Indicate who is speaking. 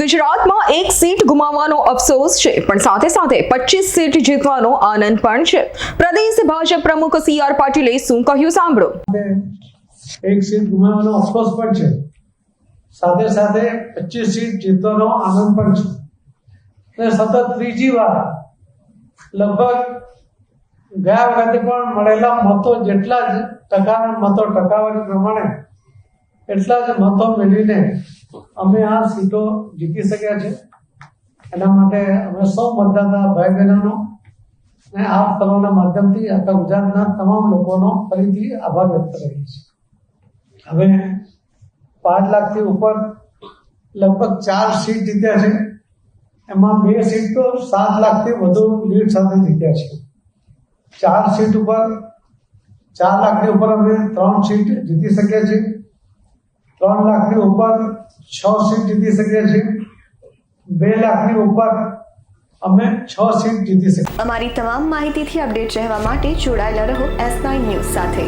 Speaker 1: ગુજરાતમાં એક સીટ ગુમાવવાનો અફસોસ છે, પણ સાથે સાથે પચીસ સીટ જીતવાનો આનંદ પણ છે. પ્રદેશ ભાજપ પ્રમુખ સી આર પાટીલે શું કહ્યું સાંભળો.
Speaker 2: એક સીટ ગુમાવવાનો અફસોસ પણ છે. સાથે સાથે પચીસ સીટ જીતવાનો આનંદ પણ છે. અને સતત ત્રીજી વાર લગભગ ગયા વખતે પણ મળેલા મતો જેટલા જ ટકા મતો ટકાવારી પ્રમાણે એટલા જ મતો મેળવીને અમે આ સીટો જીતી શક્યા છે. એના માટે અમે સૌ મતદાતા ભાઈ બહેનોનો અને આપ તમારા માધ્યમથી આખા ગુજરાતના તમામ લોકોનો ફરીથી આભાર વ્યક્ત કરીએ છીએ. હવે પાંચ લાખથી ઉપર લગભગ ચાર સીટ જીત્યા છે. એમાં બે સીટ તો સાત લાખથી વધુ લીડ સાથે જીત્યા છે. ચાર સીટ ઉપર, ચાર લાખની ઉપર અમે ત્રણ સીટ જીતી શક્યા છીએ. ત્રણ લાખની ઉપર છ સીટ જીતી શકીએ છીએ. બે લાખની ઉપર અમે છ સીટ જીતી શકીએ.
Speaker 3: અમારી તમામ માહિતીથી અપડેટ રહેવા માટે જોડાયેલા રહો એસ નાઇન ન્યૂઝ સાથે.